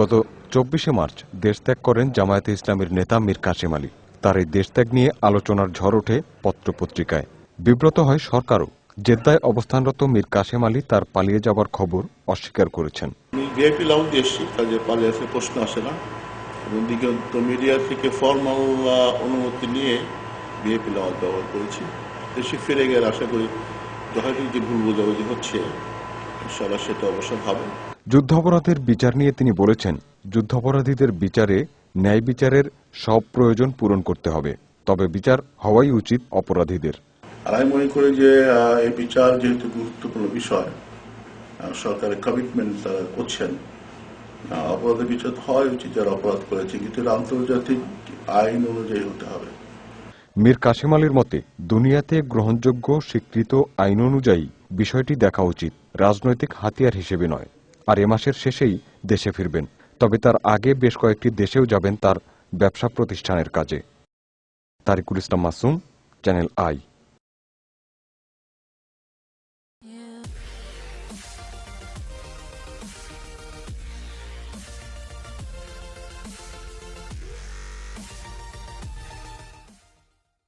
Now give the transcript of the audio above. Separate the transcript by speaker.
Speaker 1: গত চব্বিশে মার্চ দেশত্যাগ করেন জামায়াতে ইসলামের নেতা মীর কাসেম আলী। তার এই দেশত্যাগ নিয়ে আলোচনার ঝড় ওঠে পত্রপত্রিকায়। বিব্রত হয় সরকারও। জেদ্দায় অবস্থানরত মীর কাসেম আলী তার পালিয়ে যাবার খবর অস্বীকার করেছেন।
Speaker 2: আমি ভিআইপি লাউঞ্জে এসেছি, কাজে পালিয়ে আসে প্রশ্ন আসে না। এবং দিগন্ত মিডিয়া থেকে ফর্মাল অনুমতি নিয়ে ভিআইপি লাউঞ্জ ব্যবহার করেছি। দেশে ফিরে গেলে আশা করি যথাযথ যে ভুল বোঝাবুঝি হচ্ছে। ইনশাআল্লাহ সেটা অবশ্য হবে
Speaker 1: যুদ্ধাপরাধের বিচার নিয়ে তিনি বলেছেন যুদ্ধাপরাধীদের বিচারে ন্যায় বিচারের সব প্রয়োজন পূরণ করতে হবে। তবে বিচার হওয়াই উচিত অপরাধীদের।
Speaker 2: আর আমি মনে করি যে এই বিচার যেহেতু গুরুত্বপূর্ণ বিষয় সরকারের কমিটমেন্ট তারা করছেন অপরাধের বিচার হওয়াই উচিত যারা অপরাধ করেছে কিন্তু আন্তর্জাতিক আইন অনুযায়ী হতে হবে।
Speaker 1: মীর কাসেম আলীর মতে দুনিয়াতে গ্রহণযোগ্য স্বীকৃত আইন অনুযায়ী বিষয়টি দেখা উচিত রাজনৈতিক হাতিয়ার হিসেবে নয়। আর এ মাসের শেষেই দেশে ফিরবেন। তবে তার আগে বেশ কয়েকটি দেশেও যাবেন তার ব্যবসা প্রতিষ্ঠানের কাজে। Tariqul Islam Masum, channel I.